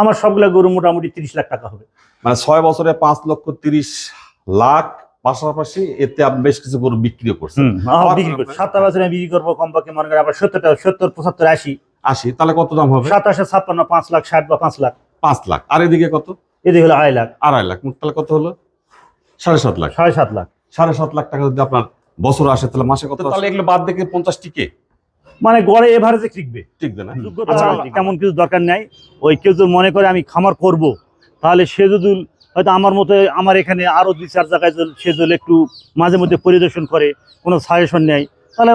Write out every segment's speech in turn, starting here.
আমার সবগুলা গরু মোটামুটি তিরিশ লাখ টাকা হবে। মানে ছয় বছরে পাঁচ লক্ষ তিরিশ লাখ পাশাপাশি এতে আপনি বেশ কিছু গরু বিক্রিও করছেন বিক্রি করছি। সাতটা বছরে আমি বিক্রি করব কমপক্ষে মনে করেন আবার সত্তরটা সত্তর পঁচাত্তর আশি। আশি তাহলে কত দাম হবে? সাতাশে ছাপ্পান্ন পাঁচ লাখ ষাট বা পাঁচ লাখ। পাঁচ লাখ। আর এদিকে কত? এদিকে হলো আড়াই লাখ। আড়াই লাখ। তাহলে কত হলো? সাড়ে সাত লাখ। সাড়ে সাত লাখ। সাড়ে সাত লাখ টাকা যদি আপনার বছর আসে তাহলে মাসে কত তাহলে এগুলো বাদ দেখে পঞ্চাশ টিকে মানে গড়ে এভারেজে টিকবে। টিকবে না। যোগ্যতা আচ্ছা, তেমন কিছু দরকার নাই। ওই কেউ যদি মনে করে আমি খামার করব তাহলে সে যদি হয়তো আমার মতো আমার এখানে আরও দুই চার জায়গায় সে যদি একটু মাঝে মধ্যে পরিদর্শন করে কোনো সাজেশন নেয় তাহলে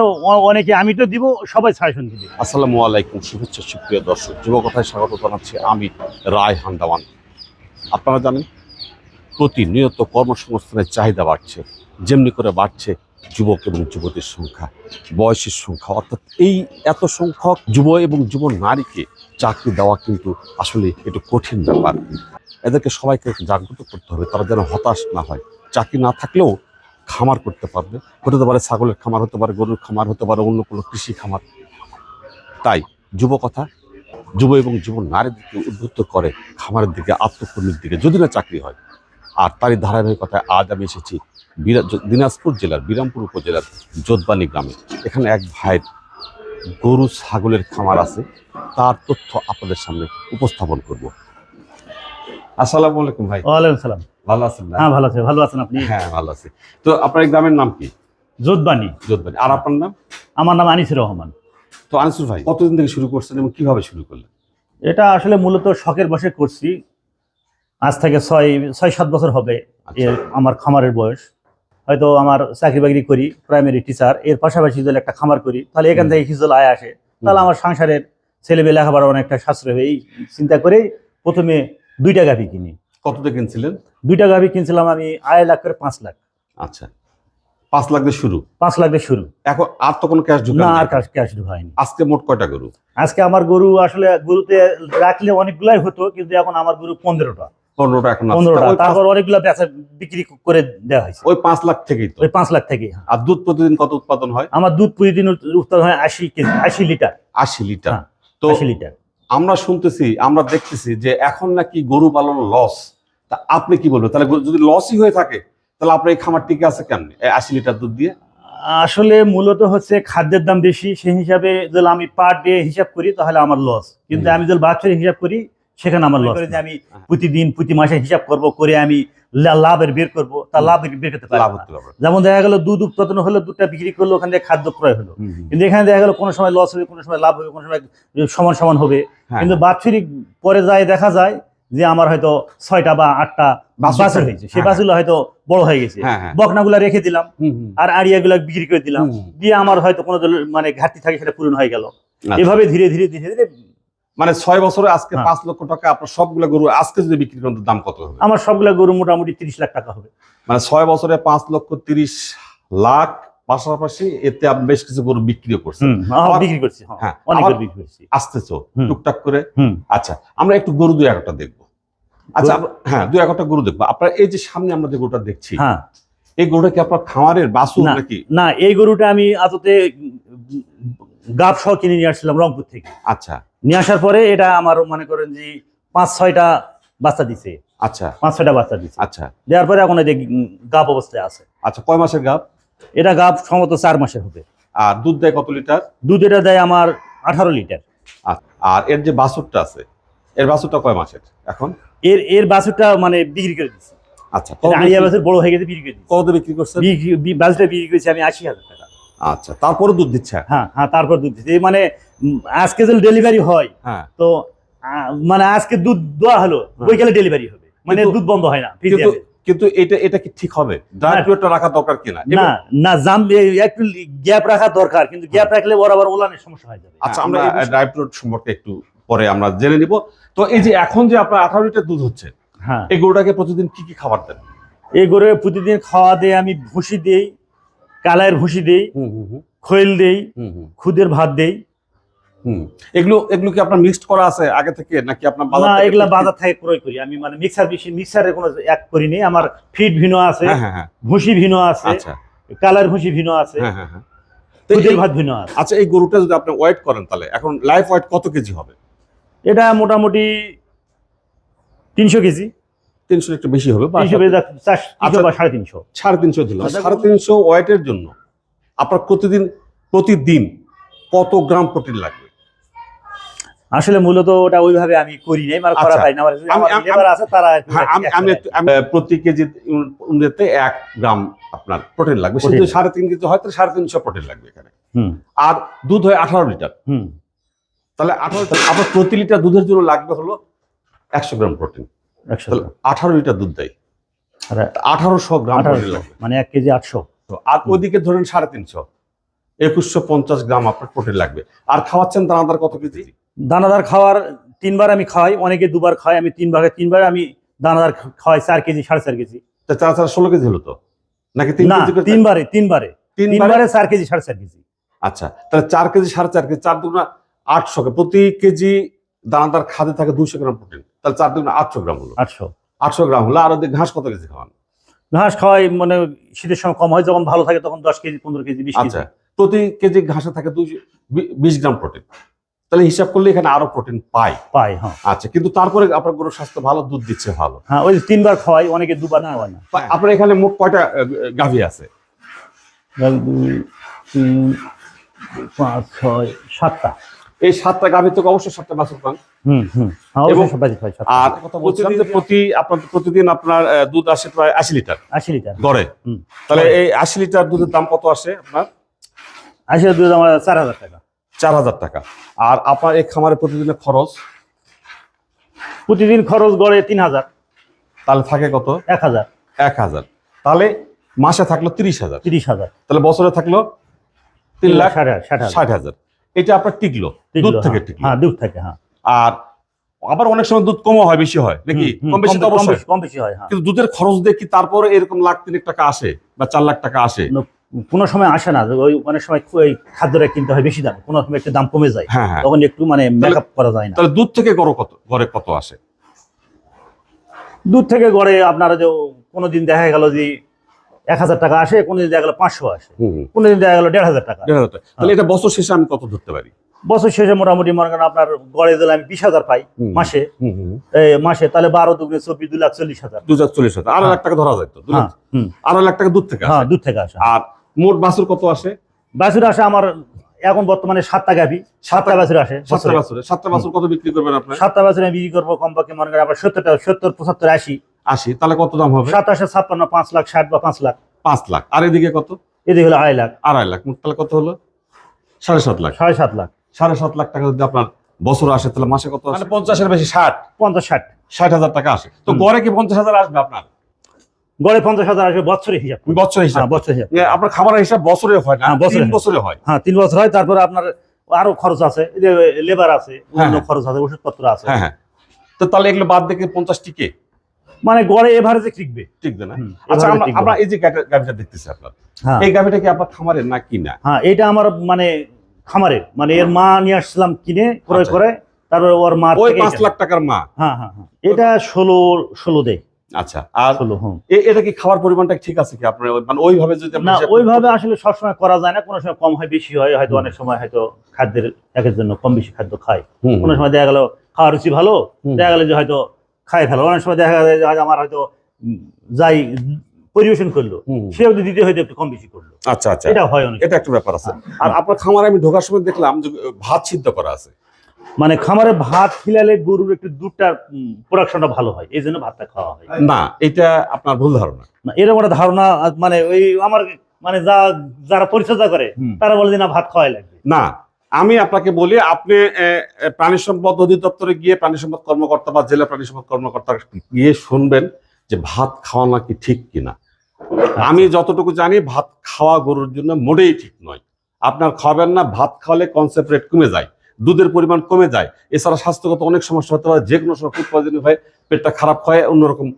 অনেকে আমি তো দিব সবাই সাজেশন দিবে। আসসালামু আলাইকুম শুভেচ্ছা সুপ্রিয় দর্শক। যুবকথায় স্বাগত জানাচ্ছি আমি রায় হান্দাওয়ান আপনারা জানেন প্রতিনিয়ত কর্মসংস্থানের চাহিদা বাড়ছে যেমনি করে বাড়ছে যুবক এবং যুবতীর সংখ্যা, বয়সের সংখ্যা, অর্থাৎ এই এত সংখ্যক যুব এবং যুব নারীকে চাকরি দেওয়া কিন্তু আসলে একটু কঠিন ব্যাপার। এদেরকে সবাইকে জাগ্রত করতে হবে, তারা যেন হতাশ না হয়। চাকরি না থাকলেও খামার করতে পারবে। হতে পারে ছাগলের খামার, হতে পারে গরুর খামার, হতে পারে অন্য কোনো কৃষি খামার। তাই যুবকথা, যুব এবং যুব নারীদেরকে উদ্বুদ্ধ করে খামারের দিকে, আত্মকর্মীর দিকে, যদি না চাকরি হয়। আর তারই ধারাবাহিকতায় আজ আমি এসেছি দিনাজপুর জেলার বিরামপুর উপজেলার যোধবানি গ্রামে এখানে এক ভাইয়ের গরু ছাগলের খামার আছে। তার তথ্য আপনাদের সামনে উপস্থাপন করব। আসসালামু আলাইকুম ভাই। ওয়ালাইকুম সালাম। ভালো আছেন হ্যাঁ ভালো আছে। ভালো আছেন আপনি? হ্যাঁ ভালো আছি। তো আপনার গ্রামের নাম কি? যোধবাণী যোধবানি আর আপনার নাম? আমার নাম আনিসুর রহমান। তো আনিসুর ভাই কতদিন থেকে শুরু করছেন এবং কীভাবে শুরু করলেন? এটা আসলে মূলত শখের বসে করছি। আজ থেকে ছয় ছয় সাত বছর হবে আচ্ছা। আমার খামারের বয়স। হয়তো আমার চাকরি বাকরি করি প্রাইমারি টিচার এর পাশাপাশি যদি একটা খামার করি তাহলে এখান থেকে কিছু আয় আসে। তাহলে আমার সংসারের ছেলেমেয়ে লেখাপড়া অনেকটা সাশ্রয় হবে এই চিন্তা করে প্রথমে দুইটা গাভি কিনি কতটা কিনছিলেন? দুইটা গাভি কিনছিলাম আমি আড়াই লাখ করে পাঁচ লাখ। আচ্ছা। পাঁচ লাখ দিয়ে শুরু? পাঁচ লাখ দিয়ে শুরু। এখন আর তো কোনো ক্যাশ ঢুকে না আর ক্যাশ হয়নি আজকে মোট কয়টা গরু? আজকে আমার গরু আসলে গরুতে রাখলে অনেকগুলাই হতো কিন্তু এখন আমার গরু পনেরোটা। পনেরোটা এখন পনেরোটা তা ওই পাঁচ- তারপর অনেকগুলো বেচা বিক্রি করে দেওয়া হয়েছে। ওই পাঁচ লাখ থেকেই তো। ওই পাঁচ লাখ থেকে আর দুধ প্রতিদিন কত উৎপাদন হয়? আমার দুধ প্রতিদিন উৎপাদন হয় আশি কেজি আশি লিটার। আশি লিটার। তো আশি লিটার। আমরা শুনতেছি আমরা দেখতেছি যে এখন নাকি গরু পালন লস। তা আপনি কি বলবেন? তাহলে যদি লসই হয়ে থাকে তাহলে আপনার এই খামার টিকে আছে কেমনে? আশি লিটার দুধ দিয়ে? আসলে মূলত হচ্ছে খাদ্যের দাম বেশি সেই হিসাবে যদি আমি পার ডে হিসাব করি তাহলে আমার লস কিন্তু আমি যদি বাচ্চার হিসাব করি সেখানে আমার লস যে আমি প্রতিদিন প্রতি মাসে হিসাব করব করে আমি লাভের বের করব তা লাভ বের করতে পারব যেমন দেখা গেল দুধ উৎপাদন হলো দুধটা বিক্রি করল ওখান থেকে খাদ্য ক্রয় হলো। কিন্তু এখানে দেখা গেল কোনো সময় লস হবে কোনো সময় লাভ হবে কোনো সময় সমান সমান হবে হ্যাঁ। কিন্তু বাৎসরিক পরে যায় দেখা যায় যে আমার হয়তো ছয়টা বা আটটা বাছুর। হয়েছে সেই হ্যাঁ, বাছুরগুলো হয়তো বড় হয়ে গেছে হ্যাঁ, হ্যাঁ। বকনাগুলা রেখে দিলাম। আর আড়িয়াগুলা বিক্রি করে দিলাম দিয়ে আমার হয়তো কোনো মানে ঘাটতি থাকে সেটা পূরণ হয়ে গেল আচ্ছা। এভাবে ধীরে ধীরে ধীরে ধীরে মানে ছয় বছরে আজকে হ্যাঁ। পাঁচ লক্ষ টাকা আপনার সবগুলো গরু আজকে যদি বিক্রি করেন দাম কত হবে? আমার সবগুলা গরু মোটামুটি তিরিশ লাখ টাকা হবে। মানে ছয় বছরে পাঁচ লক্ষ তিরিশ লাখ পাশাপাশি এতে আপনি বেশ কিছু গরু বিক্রিও করছেন। হুম, বিক্রি করছি হ্যাঁ, হ্যাঁ, অনেক বিক্রি করছি। আসতেছো টুকটাক করে। আচ্ছা আমরা একটু গরু দুই একটা দেখব। আচ্ছা হ্যাঁ দুই একটা গরু দেখব। আপনার এই যে সামনে আমরা যে গরুটা দেখছি হ্যাঁ। এই গরুটা কি আপনার খামারের বাসুর না। নাকি? না এই গরুটা আমি আদতে গাব সহ কিনে নিয়ে আসছিলাম রংপুর থেকে। আচ্ছা। নিয়ে আসার পরে এটা আমার মনে করেন যে পাঁচ ছয়টা বাচ্চা দিছে। আচ্ছা। পাঁচ ছয়টা বাচ্চা দিছে। আচ্ছা। দেওয়ার পরে এখন এই যে গাব অবস্থায় আছে। আচ্ছা কয় মাসের গাব এটা গাব সম্ভবত চার মাসের হবে। আর দুধ দেয় কত লিটার? দুধ এটা দেয় আমার আঠারো লিটার। আর এর যে বাছুরটা আছে এর বাছুরটা কয় মাসের এখন? এর এর বাছুরটা মানে বিক্রি করে দিচ্ছি আচ্ছা আড়িয়া বাছুর বড় হয়ে গেছে বিক্রি করে দিচ্ছি কত বিক্রি করছে বাছুরটা বিক্রি করেছি আমি আশি হাজার টাকা। আচ্ছা তারপরে দুধ দিচ্ছে? হ্যাঁ হ্যাঁ তারপর দুধ দিচ্ছে। এই মানে আজকে যদি ডেলিভারি হয় হ্যাঁ। তো মানে আজকে দুধ দেওয়া হলো হ্যাঁ। বৈকালে ডেলিভারি হবে। মানে দুধ বন্ধ হয় না কিন্তু আছে। কিন্তু এটা এটা কি ঠিক হবে? না। রাখা দরকার কিনা না? না জাম একটু গ্যাপ রাখা দরকার কিন্তু গ্যাপ রাখলে বরাবর ওলানের সমস্যা হয়ে যাবে। আচ্ছা হ্যাঁ, আমরা ফ্রুট সম্পর্কে একটু পরে আমরা জেনে নিব। তো এই যে এখন যে আপনার আঠারো লিটার দুধ হচ্ছে হ্যাঁ। এই গরুটাকে প্রতিদিন কি কি খাবার দেন? এই গরু প্রতিদিন খাওয়া দিয়ে আমি ভুসি দেই কালায়ের ভুসি দেই হুম হুম হুম। খৈল দেই হুম হুম। খুদের ভাত দেই। হুম। এগুলো এগুলো কি আপনার মিক্সড করা আছে আগে থেকে নাকি আপনার বাজার না থেকে এগুলা বাজার থেকে ক্রয় করি। আমি মানে মিক্সার বেশি কোনো এক করিনি আমার ফিট ভিনো আছে হ্যাঁ হ্যাঁ হ্যাঁ। ভুসি ভিনো আছে আচ্ছা। কালার ভুসি ভিনো আছে খুদের ভাত ভিনো আছে। আচ্ছা এই গরুটা যদি আপনি ওয়েট করেন তাহলে এখন লাইফ ওয়েট কত কেজি হবে? এটা মোটামুটি তিনশো কেজি। তিনশো একটু বেশি হবে আচ্ছা। সাড়ে তিনশো। সাড়ে তিনশো দিলাম। আচ্ছা, সাড়ে তিনশো ওয়েটের জন্য আপনার প্রতিদিন প্রতিদিন কত গ্রাম প্রোটিন লাগবে? আসলে মূলত ওটা ওইভাবে আমি করি নাই মানে করা আচ্ছা। পাই না। আমার আমি- আমার আছে তারা হ্যাঁ আমি প্রতি কেজি অনুযায়ী এক গ্রাম আপনার প্রোটিন লাগবে। সেটা। সাড়ে তিন কেজি হয়তো সাড়ে তিনশো প্রোটিন লাগবে এখানে। হুম। আর দুধ হয় আঠারো লিটার। হুম। তাহলে আঠারো আপনার প্রতি লিটার দুধের জন্য লাগবে হলো একশো গ্রাম প্রোটিন। আঠারো লিটার দুধ দেয়। আঠারোশো গ্রাম মানে এক কেজি আটশো। তো আর ওইদিকে ধরেন সাড়ে তিনশো। একুশশো পঞ্চাশ গ্রাম আপনার প্রোটিন লাগবে। আর খাওয়াচ্ছেন দানাদার কত কেজি? দানাদার খাওয়ার তিনবার আমি খাওয়াই অনেকে দুবার খায় আমি তিন ভাগে তিনবার আমি দানাদার খাওয়াই চার কেজি সাড়ে চার কেজি। তা চার চার ষোলো কেজি হলো তো? নাকি তিনবারে তিনবারে। তিনবারে? চার কেজি সাড়ে চার কেজি। আচ্ছা তাহলে চার কেজি সাড়ে চার কেজি চার দুগুণা আটশো প্রতি কেজি দানাদার খাদে থাকে দুশো গ্রাম প্রোটিন তাহলে চার দুগুণা আটশো গ্রাম হলো। আটশো। আটশো গ্রাম হলো আর ওদের ঘাস কত কেজি খাওয়ান? ঘাস খাওয়াই মানে শীতের সময় কম হয় যখন ভালো থাকে তখন দশ কেজি পনেরো কেজি বিশ আচ্ছা প্রতি কেজি ঘাসে থাকে দুই বিশ গ্রাম প্রোটিন। তাহলে হিসাব করলে এখানে আরও প্রোটিন পাই। পাই হ্যাঁ। আচ্ছা কিন্তু তারপরে আপনার গরুর স্বাস্থ্য ভালো দুধ দিচ্ছে ভালো। হ্যাঁ ওই তিনবার খাওয়াই অনেকে দুবার না। তা আপনার এখানে মোট কয়টা গাভী আছে? দুই তিন পাঁচ ছয় সাতটা। এই সাতটা গাভী থেকে অবশ্যই সাতটা বাছুর পান। হুম হুম। হ্যাঁ। আর বলছিলাম প্রতি আপনার প্রতিদিন আপনার দুধ আসে প্রায় আশি লিটার। আশি লিটার। গড়ে। তাহলে এই আশি লিটার দুধের দাম কত আসে আপনার? আশি লিটার দুধ আমার চার হাজার টাকা। চার হাজার টাকা। আর আপনার এই খামারে প্রতিদিনের খরচ? প্রতিদিন খরচ গড়ে তিন হাজার। তাহলে থাকে কত? এক হাজার। এক হাজার। তাহলে মাসে থাকল তিরিশ হাজার। তিরিশ হাজার। তাহলে বছরে থাকল তিন লাখ ষাট হাজার। এটা আপনার টিকলো টিকলো, দুধ থেকে হ্যাঁ। টিকলো। হ্যাঁ দুধ থেকে হ্যাঁ। আর আবার অনেক সময় দুধ কমও হয় বেশি হয়। নাকি? কম বেশি তো কম অবশ্যই। বেশি- কম বেশি হয় হ্যাঁ। কিন্তু দুধের খরচ দিয়ে কি তারপরে এরকম লাখ তিনেক টাকা আসে বা চার লাখ টাকা আসে? কোনো সময় আসে না ওই অনেক সময় ওই খাদ্যটা কিনতে হয় বেশি দাম কোনো সময় একটু দাম কমে যায়। হ্যাঁ হ্যাঁ। তখন একটু মানে মেকআপ করা যায় না। তাহলে দুধ থেকে গড় কত গড়ে কত আসে? দুধ থেকে গড়ে আপনারা যে কোনোদিন দেখা গেল যে এক হাজার টাকা আসে কোনোদিন দেখা গেল পাঁচশো আসে। কোনোদিন দেখা গেল দেড় হাজার টাকা। দেড় হাজার টাকা। তাহলে এটা বছর শেষে আমি কত ধরতে পারি? বছর শেষে মোটামুটি মনে করেন আপনার গড়ে দিলে আমি বিশ হাজার পাই মাসে। মাসে তাহলে বারো দুগুণে চব্বিশ দু লাখ চল্লিশ হাজার। দু লাখ চল্লিশ হাজার। আড়াই লাখ টাকা ধরা যায় তো দু লাখ- হ্যাঁ আড়াই লাখ টাকা দুধ থেকে হ্যাঁ দুধ থেকে আসে। আর মোট বাছুর কত আসে? বাছুর আসে আমার এখন বর্তমানে সাতটা গাভি। সাতটা বাছুর আসে সাতটা বছরে। সাতটা বাছুর কত বিক্রি করবেন আপনার সাতটা বাছুর আমি বিক্রি করব কমপক্ষে মনে করেন আবার সত্তরটা সত্তর পঁচাত্তর আশি। আশি তাহলে কত দাম হবে? সাতাশে ছাপ্পান্ন পাঁচ লাখ ষাট বা পাঁচ লাখ। পাঁচ লাখ। আর এদিকে কত? এদিকে হলো আড়াই লাখ। আড়াই লাখ। মোট তাহলে কত হলো? সাড়ে সাত লাখ। সাড়ে সাত লাখ। সাড়ে সাত লাখ টাকা যদি আপনার বছর আসে তাহলে মাসে কত মানে পঞ্চাশের বেশি ষাট। পঞ্চাশ ষাট। ষাট হাজার টাকা আসে। তো গড়ে কি পঞ্চাশ হাজার আসবে আপনার? গড়ে পঞ্চাশ হাজার আসবে বছরে হিসাব। হিসাব। হ্যাঁ বছর হিসাব। আপনার খাবারের হিসাব বছরে হয় না? হ্যাঁ, বছরে হয়। বছরে হয়। হ্যাঁ তিন বছর হয় তারপরে আপনার আরও খরচ আছে। লেবার আছে অন্য হ্যাঁ। খরচ আছে ওষুধপত্র আছে। হ্যাঁ তো তাহলে এগুলো বাদ দেখে পঞ্চাশ টিকে মানে গড়ে এভারেজে টিকবে। টিকবে না? আচ্ছা আমরা আমরা এই যে গাভি- গাভিটা দেখতেছি আপনার। এই গাভিটা কি আপনার খামারের না কি না হ্যাঁ এটা আমার মানে খামারের মানে এর মা নিয়ে আসছিলাম কিনে ক্রয় আচ্ছা। করে তারপরে ওর মা ওই পাঁচ লাখ টাকার মা? হ্যাঁ হ্যাঁ হ্যাঁ। এটা ষোলো ষোলো দেয়। আচ্ছা আর এটা কি খাবার পরিমাণটা ঠিক আছে কি আপনার? মানে ওইভাবে যদি না ওইভাবে আসলে সবসময় করা যায় না। কোনো সময় কম হয় বেশি হয় হয়তো অনেক সময় হয়তো খাদ্যের একের জন্য কম বেশি খাদ্য খায়। কোনো সময় দেখা গেল খাওয়ার রুচি ভালো দেখা গেল যে হয়তো ফেলো। অনেক সময় দেখা যায় যে হয়তো আমার হয়তো যাই পরিবেশন করল। হুম। সে যদি দিতে হয়তো একটু কম বেশি করল। আচ্ছা আচ্ছা। এটা হয় অনেক। এটা একটা ব্যাপার আছে। আর আপনার খামারে আমি ঢোকার সময় দেখলাম যে ভাত সিদ্ধ করা আছে। মানে খামারে ভাত খিলালে গরুর একটু দুধটার প্রোডাকশনটা ভালো হয়। এই জন্য ভাতটা খাওয়া হয়। না এটা আপনার ভুল ধারণা। না এরকম একটা ধারণা মানে ওই আমার মানে যা যারা পরিচর্যা করে তারা বলে যে না ভাত খাওয়াই লাগবে। না আমি আপনাকে বলি আপনি প্রাণী সম্পদ অধিদপ্তরে গিয়ে প্রাণী সম্পদ কর্মকর্তা বা জেলা প্রাণী সম্পদ কর্মকর্তা গিয়ে শুনবেন। যে ভাত খাওয়া নাকি ঠিক কিনা? আমি যতটুকু জানি ভাত খাওয়া গরুর জন্য মোটেই ঠিক নয়। আপনার খাবেন না ভাত খাওয়ালে কনসেন্ট্রেট কমে যায় দুধের পরিমাণ কমে যায়। এছাড়া স্বাস্থ্যগত অনেক সমস্যা হতে পারে যে কোনো সময় ফুড পয়জনিং হয় পেটটা খারাপ হয় অন্যরকম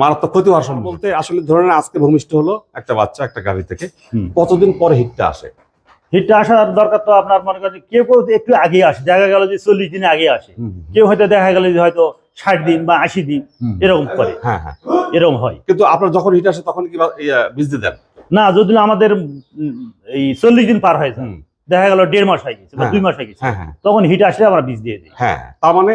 মারাত্মক ক্ষতি হওয়ার সম্ভব বলতে আসলে ধরে আজকে ভূমিষ্ঠ হলো একটা বাচ্চা একটা গাভী থেকে। কতদিন পরে হিটটা আসে? হিটটা আসার দরকার তো আপনার মনে করেন কেউ কেউ একটু আগে আসে। দেখা গেল যে চল্লিশ দিনে আগে আসে। কেউ হয়তো দেখা গেল যে হয়তো ষাট দিন বা আশি দিন এরকম করে। হ্যাঁ হ্যাঁ। এরকম হয়। কিন্তু আপনার যখন হিট আসে তখন কি বীজ দিয়ে দেন? না যদি আমাদের এই চল্লিশ দিন পার হয়ে যায়। দেখা গেল দেড় মাস হয়ে গেছে বা হ্যাঁ। দুই মাস হয়ে গেছে। হ্যাঁ হ্যাঁ। তখন হিট আসলে আমরা বীজ দিয়ে দিই। হ্যাঁ তার মানে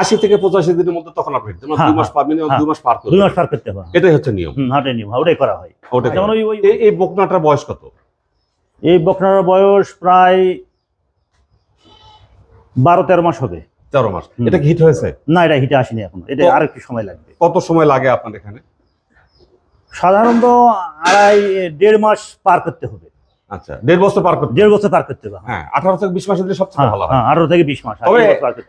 আশি থেকে পঁচাশি দিনের মধ্যে তখন আপনি হ্যাঁ, দুই মাস পার মিনিমাম হ্যাঁ। দুই মাস পার দুই মাস পার করতে হবে এটাই হচ্ছে নিয়ম। হাটে নিয়ম ওটাই করা হয়। ওটা যেমন ওই এই বকনাটার বয়স কত? এই বকনার বয়স প্রায় বারো তেরো মাস হবে। তেরো মাস। এটা হিট হয়েছে? না এটা হিটে আসেনি এখন। এটা আর একটু সময় লাগবে। কত সময় লাগে আপনার এখানে? সাধারণত আড়াই দেড় মাস পার করতে হবে। আচ্ছা দেড় বছর পার করতে দেড় বছর পার করতে হবে। হ্যাঁ আঠারো থেকে বিশ মাসের সবচেয়ে হ্যাঁ ভালো হয়। আঠারো থেকে বিশ মাস তবে।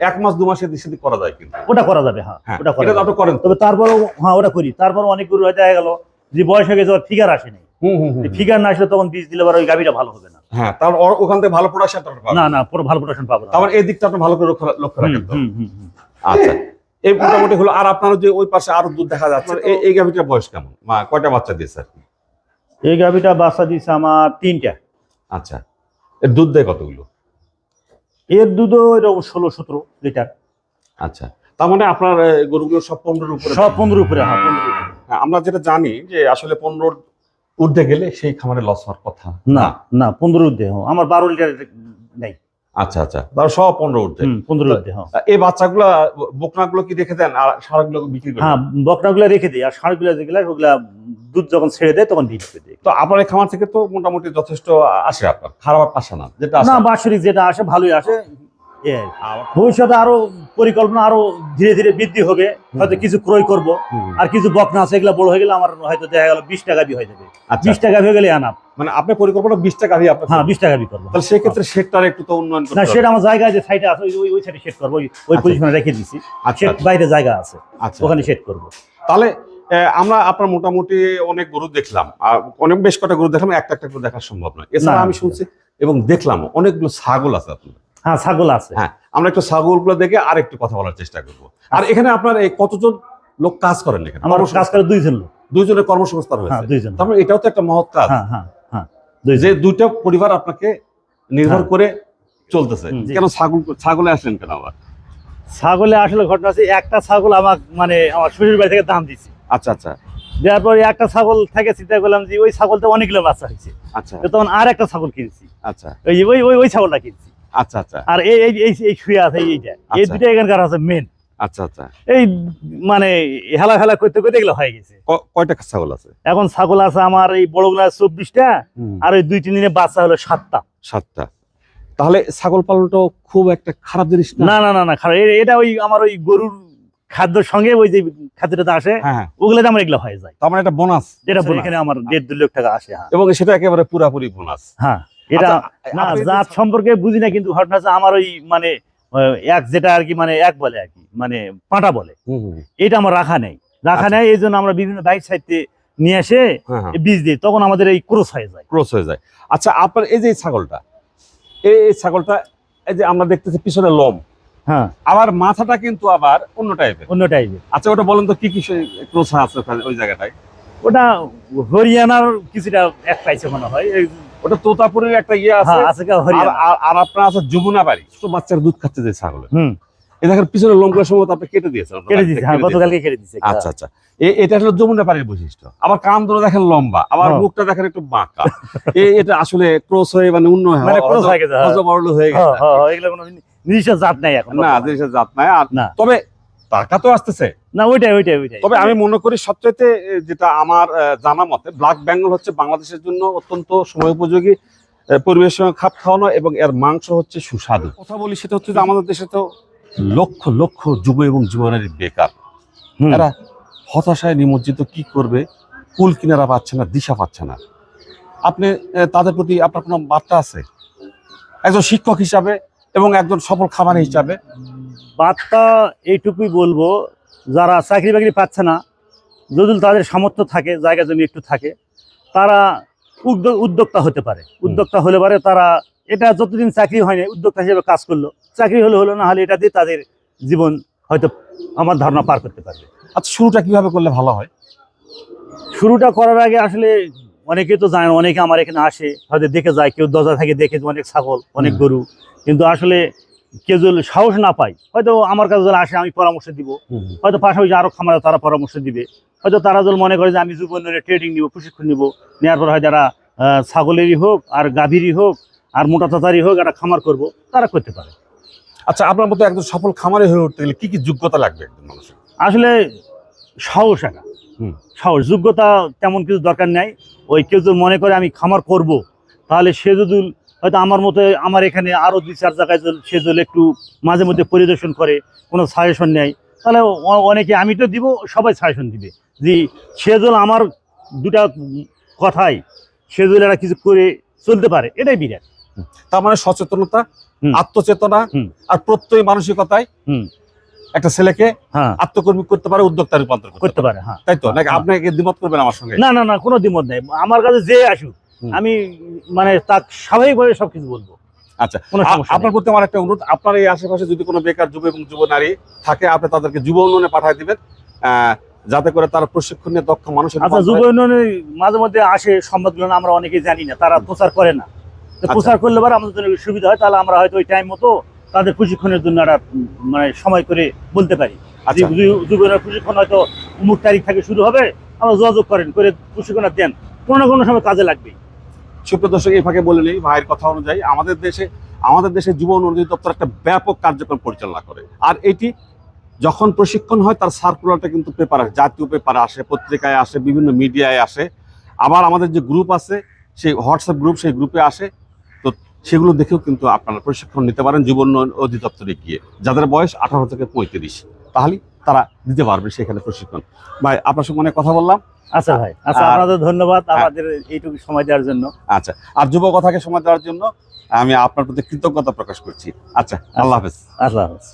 এক মাস দু মাসের করা যায় কিন্তু। ওটা করা যাবে হ্যাঁ হ্যাঁ ওটা করা করেন। তবে তারপরও হ্যাঁ ওটা করি। তারপর অনেক গরু দেখা গেল। যে বয়স হয়ে গেছে ফিগার আসেনি। ফিগার না আসলে তখন বীজ দিলে ওই গাভিটা ভালো হবে না। হ্যাঁ তার ওখান থেকে ভালো প্রোডাকশন না না পুরো ভালো প্রোডাকশন পাবো না। তারপর এই দিকটা আপনি ভালো করে লক্ষ্য লক্ষ্য হুম, রাখেন হুম, হুম, হুম। আচ্ছা এই মোটামুটি হলো আর আপনার যে ওই পাশে আরও দুধ দেখা যাচ্ছে এই- এই গাভিটার বয়স কেমন? মা কয়টা বাচ্চা দিয়েছে আর কি? এই গাভিটা বাচ্চা দিচ্ছে আমার তিনটা। আচ্ছা এর দুধ দেয় কতগুলো? এর দুধও এরকম ষোলো সতেরো লিটার। আচ্ছা তার মানে আপনার গরুগুলো সব পনেরোর উপরে সব পনেরো উপরে হ্যাঁ পনেরো উপরে। হ্যাঁ, আমরা যেটা জানি যে আসলে পনেরোর ঊর্ধ্বে গেলে সেই খামারে লস হওয়ার কথা। না না পনেরো দেহ। আমার বারো লিটার নেই। আচ্ছা আচ্ছা তার সব পনেরো ঊর্ধ্বে পনেরো দেহ এই বাচ্চাগুলো বকনাগুলো কি রেখে দেন? আর সারাগুলো বিক্রি করেন হ্যাঁ বকনাগুলো রেখে দিই। আর ষাঁড়গুলো যেগুলো ওগুলা দুধ যখন ছেড়ে দেয় তখন বিক্রি করে দিই। তো আপনার এই খামার থেকে তো মোটামুটি যথেষ্ট আসে আপনার? খারাপ আসে না যেটা আসে না। বাৎসরিক যেটা আসে ভালোই আসে। ভবিষ্যতে আরও পরিকল্পনা আরও ধীরে ধীরে বৃদ্ধি হবে হয়তো কিছু ক্রয় করব। আর কিছু বকনা আছে এগুলো বড় হয়ে গেলে আমার হয়তো দেখা গেল বিশ টাকা হয়ে যাবে। আচ্ছা। বিশ টাকা হয়ে গেলে আনাপ মানে আপনার পরিকল্পনা বিশ টাকা হ্যাঁ বিশ টাকা করব। তাহলে সেক্ষেত্রে সেটটার একটু তো উন্নয়ন না সেটা আমার জায়গায় যে সাইডে আছে ওই- ওই সাইডে সেট করব ওই- ওই আচ্ছা। পজিশনে রেখে দিছি। আচ্ছা। সেট বাইরে জায়গা আছে আচ্ছা। ওখানে সেট করব। তাহলে আমরা আপনার মোটামুটি অনেক গরু দেখলাম। আর অনেক বেশ কটা গরু দেখলাম একটা একটা করে দেখা সম্ভব নয়। এছাড়া আমি শুনছি এবং দেখলাম অনেকগুলো ছাগল আছে আপনার হ্যাঁ ছাগল আছে। হ্যাঁ আমরা একটু ছাগলগুলো দেখে আর একটু কথা বলার চেষ্টা করব। আর এখানে আপনার এই কতজন লোক কাজ করেন এখানে? আমার কাজ করে দুইজন লোক। দুইজনের কর্মসংস্থান হ্যাঁ হয়েছে দুইজন। তারপরে এটাও তো একটা মহৎ কাজ। হ্যাঁ হ্যাঁ হ্যাঁ যে দুইটা পরিবার আপনাকে নির্ভর হ্যাঁ। করে চলতেছে। কেন ছাগল ছাগলে আসলেন কেন আবার? ছাগলে আসলে ঘটনা আছে একটা ছাগল আমার মানে আমার শ্বশুর বাড়ি থেকে দাম দিছি। আচ্ছা আচ্ছা। দেওয়ার পরে একটা ছাগল থেকে চিন্তা করলাম যে ওই ছাগলটা অনেকগুলো বাচ্চা হয়েছে। আচ্ছা। তখন আর একটা ছাগল কিনছি। আচ্ছা। ওই ওই ওই ছাগলটা কিনছি। আচ্ছা আচ্ছা। আর এই এই এই শুয়ে আছে এইটা এই আচ্ছা। দুটো এখানকার আছে মেন আচ্ছা আচ্ছা। এই মানে হেলা হেলা করতে করতে এগুলো হয়ে গেছে। কয়টা ছাগল আছে? এখন ছাগল আছে আমার এই বড়গুলা চব্বিশটা আর ওই দুই তিন দিনে বাচ্চা হলো সাতটা। সাতটা। তাহলে ছাগল পালনটাও খুব একটা খারাপ জিনিস না? না না না খারাপ। এটা ওই আমার ওই গরুর খাদ্যর সঙ্গে ওই যে খাদ্যটা আসে হ্যাঁ হ্যাঁ। ওগুলোতে আমার এগুলো হয়ে যায়। মানে এটা বোনাস যেটা এখানে আমার দেড় দু লাখ টাকা আসে হ্যাঁ। এবং সেটা একেবারে পুরাপুরি বোনাস হ্যাঁ। এটা আচ্ছা, না জাত সম্পর্কে বুঝি না কিন্তু ঘটনা আমার ওই মানে এক যেটা আর কি মানে এক বলে আর কি মানে পাঁটা বলে। এটা আমার রাখা নেই। রাখা আচ্ছা। নেই এই জন্য আমরা বিভিন্ন বাইক সাইডে নিয়ে এসে হ্যাঁ হ্যাঁ। বীজ দিই তখন আমাদের এই ক্রোস হয়ে যায়। ক্রস হয়ে যায়। আচ্ছা আপনার এই যে ছাগলটা এই ছাগলটা এই যে আমরা দেখতেছি পিছনে লোম হ্যাঁ। আবার মাথাটা কিন্তু আবার অন্য টাইপের অন্য টাইপের আচ্ছা ওটা বলেন তো কি কি ক্রস আছে ওই জায়গাটায়? ওটা হরিয়ানার কিছুটা এক পাইছে মনে হয় ওটা তোতাপুরের একটা ইয়ে আছে। হ্যাঁ আর আপনার আছে যমুনা বাড়ি। ছোট বাচ্চার দুধ খাচ্ছে যে ছাগল। হুম। এই পিছনে লোমগুলো সম্ভবত আপনি কেটে দিয়েছেন। কেটে বাড়িতে দিচ্ছে হ্যাঁ কেটে দিয়েছেন। গতকালকে কেটে দিচ্ছে আচ্ছা আচ্ছা। এটা হলো যমুনা পাড়ির বৈশিষ্ট্য। আবার কান ধরে দেখেন লম্বা। আবার হ্যাঁ। মুখটা দেখেন একটু বাঁকা। এ- এটা আসলে ক্রস হয়ে মানে উন্নয়ন মানে ক্রস হয়ে গেছে হ্যাঁ। গেছে। এগুলো কোনো নির্দিষ্ট জাত নাই এখন না জিনিসের জাত নাই। আর তবে টাকা তো আসতেছে। না ওইটাই ওইটাই ওইটাই। তবে আমি মনে করি সবচাইতে যেটা আমার জানা মতে ব্ল্যাক বেঙ্গল হচ্ছে বাংলাদেশের জন্য অত্যন্ত সময় উপযোগী পরিবেশের সঙ্গে খাপ খাওয়ানো এবং এর মাংস হচ্ছে সুস্বাদু। কথা বলি সেটা হচ্ছে যে আমাদের দেশে তো লক্ষ লক্ষ যুব এবং যুবনারী বেকার। হুম। এরা হতাশায় নিমজ্জিত কি করবে? কুল কিনারা পাচ্ছে না দিশা পাচ্ছে না। আপনি তাদের প্রতি আপনার কোনো বার্তা আছে? একজন শিক্ষক হিসাবে এবং একজন সফল খাবার হিসাবে? বার্তা এইটুকুই বলব যারা চাকরি বাকরি পাচ্ছে না যদি তাদের সামর্থ্য থাকে জায়গা জমি একটু থাকে তারা উদ্যোগ উদ্যোক্তা হতে পারে। উদ্যোক্তা হলে পারে তারা এটা যতদিন চাকরি হয়নি উদ্যোক্তা হিসেবে কাজ করল চাকরি হলে হলো না হলে এটা দিয়ে তাদের জীবন হয়তো আমার ধারণা পার করতে পারবে। আচ্ছা শুরুটা কীভাবে করলে ভালো হয়? শুরুটা করার আগে আসলে অনেকে তো জানে অনেকে আমার এখানে আসে হয়তো দেখে যায় কেউ দরজা থেকে দেখে যে অনেক ছাগল অনেক গরু। কিন্তু আসলে কেউ যদি সাহস না পায় হয়তো আমার কাছে আসে আমি পরামর্শ দিব। হয়তো পাশাপাশি আরও খামারে তারা পরামর্শ দিবে। হয়তো তারা যদি মনে করে যে আমি যুব উন্নয়নে ট্রেনিং নিব প্রশিক্ষণ নিব। নেওয়ার পর হয় যারা ছাগলেরই হোক আর গাভীরই হোক আর মোটা তাতারই হোক একটা খামার করব তারা করতে পারে। আচ্ছা আপনার মতো একজন সফল খামারে হয়ে উঠতে গেলে কি কি যোগ্যতা লাগবে একজন মানুষের? আসলে সাহস একা। সাহস যোগ্যতা তেমন কিছু দরকার নেই। ওই কেউ যদি মনে করে আমি খামার করব তাহলে সে যদি হয়তো আমার মতো আমার এখানে আরও দুই চার জায়গায় সে যদি একটু মাঝে মধ্যে পরিদর্শন করে কোনো সাজেশন নেয় তাহলে অনেকে আমি তো দিব সবাই সাজেশন দিবে। যে সে যদি আমার দুটা কথাই সে যদি একটা কিছু করে চলতে পারে এটাই বিরাট। তার মানে সচেতনতা আত্মচেতনা। আর প্রত্যয় মানসিকতায় হুম। একটা ছেলেকে হ্যাঁ। আত্মকর্মী করতে পারে উদ্যোক্তা রূপান্তর করতে পারে। হ্যাঁ। তাই তো? নাকি হ্যাঁ। আপনাকে দ্বিমত করবেন আমার সঙ্গে? না না না কোনো দ্বিমত নেই। আমার কাছে যে আসুক। আমি মানে তার স্বাভাবিকভাবে সবকিছু বলব। আচ্ছা আপনার প্রতি আমার একটা অনুরোধ আপনার এই আশেপাশে যদি কোনো বেকার যুব এবং যুব নারী থাকে আপনি তাদেরকে যুব উন্নয়নে পাঠিয়ে দিবেন যাতে করে তারা প্রশিক্ষণ নিয়ে দক্ষ মানুষের আচ্ছা যুব উন্নয়নে মাঝে মধ্যে আসে সংবাদগুলো আমরা অনেকেই জানি না তারা প্রচার করে না। আচ্ছা। প্রচার করলে পরে আমাদের জন্য সুবিধা হয় তাহলে আমরা হয়তো ওই টাইম মতো তাদের প্রশিক্ষণের জন্য একটা মানে সময় করে বলতে পারি। আচ্ছা। যুব প্রশিক্ষণ হয়তো অমুক তারিখ থেকে শুরু হবে আমরা যোগাযোগ করেন করে প্রশিক্ষণ দেন। কোনো না কোনো সময় কাজে লাগবে সুপ্রিয় দর্শক, এই ফাঁকে বলে নেই, ভাইয়ের কথা অনুযায়ী আমাদের দেশে আমাদের দেশে যুব উন্নয়ন অধিদপ্তর একটা ব্যাপক কার্যক্রম পরিচালনা করে। আর এটি যখন প্রশিক্ষণ হয়, তার সার্কুলারটা কিন্তু পেপার আসে, জাতীয় পেপারে আসে, পত্রিকায় আসে, বিভিন্ন মিডিয়ায় আসে। আবার আমাদের যে গ্রুপ আছে, সেই হোয়াটসঅ্যাপ গ্রুপ সেই গ্রুপে আসে। তো সেগুলো দেখেও কিন্তু আপনারা প্রশিক্ষণ নিতে পারেন যুব উন্নয়ন অধিদপ্তরে গিয়ে। যাদের বয়স আঠারো থেকে পঁয়ত্রিশ তাহলে তারা দিতে পারবে সেখানে প্রশিক্ষণ। ভাই, আপনার সঙ্গে অনেক কথা বললাম। আচ্ছা ভাই। আচ্ছা আপনাদের ধন্যবাদ আমাদের এইটুকু সময় দেওয়ার জন্য। আচ্ছা আর যুব কথাকে সময় দেওয়ার জন্য আমি আপনার প্রতি কৃতজ্ঞতা প্রকাশ করছি। আচ্ছা আল্লাহ হাফেজ। আল্লাহ হাফেজ।